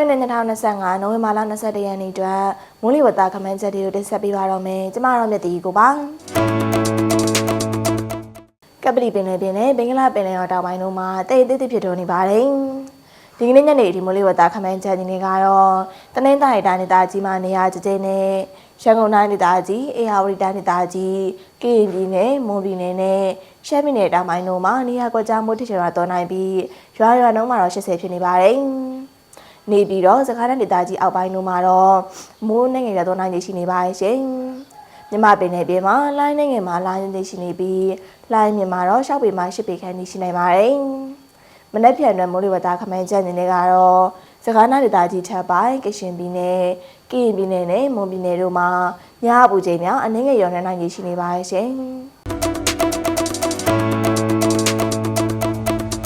ခွင့်နဲ့2025နိုဝင်ဘာလ22ရက်နေ့အတွက်မိုးလေဝသခန့်မှန်းချက်တွေကိုတင်ဆက်ပေးပါတော့မယ်ကျမတို့မြတ်တီကိုပါကပလီပင်လယ်ပြင်နဲ့ဘင်္ဂလားပင်လယ်ော်တောင်ပိုင်းတို့မှာတိတ်တိတ်ဖြစ်တော်နေပါတယ်ဒီကနေ့ညနေဒီမိုးလေဝသခန့်မှန်းချက်တွေကတော့တနင်္သာရီတိုင်းဒေသကြီးမှာနေရာကျကျနဲ့ရန်ကုန်တိုင်းဒေသကြီးအေရဝတီတိုင်းဒေသကြီးကရင်ပြည်နယ်မွန်ပြည်နယ်နဲ့ရှမ်းပြည်နယ်တောင်ပိုင်းတို့မှာနေရာကွက်ကြားမိုးထစ်ချရွာသွန်းနိုင်ပြီးရွာရွာနှုန်းမှာတော့80ဖြစ်နေပါတယ်။ နေပြီးတော့စကားတန်းဒေသကြီးအောက်ပိုင်းတို့မှာတော့မိုးနဲ့ငယ်ရသွန်းနိုင်နေရှိနေပါရဲ့ရှင်။မြမပင်နယ်ပြည်မှာလိုင်းနိုင်ငံမှာလိုင်းနေရှိနေပြီးလိုင်းမြန်မာတော့ရှောက်ပေမှာရှစ်ပေခန့်နေရှိနေပါတယ်။မနက်ဖြန်တွင်မိုးလေဝသခန့်မှန်းချက်အနေနဲ့ကတော့စကားနာဒေသကြီးထပ်ပိုင်းကရှင်ပြည်နယ်ကရင်ပြည်နယ်နဲ့မွန်ပြည်နယ်တို့မှာညအပူချိန်များအနည်းငယ်ရောင်းနေနိုင်ရရှိနေပါရဲ့ရှင်။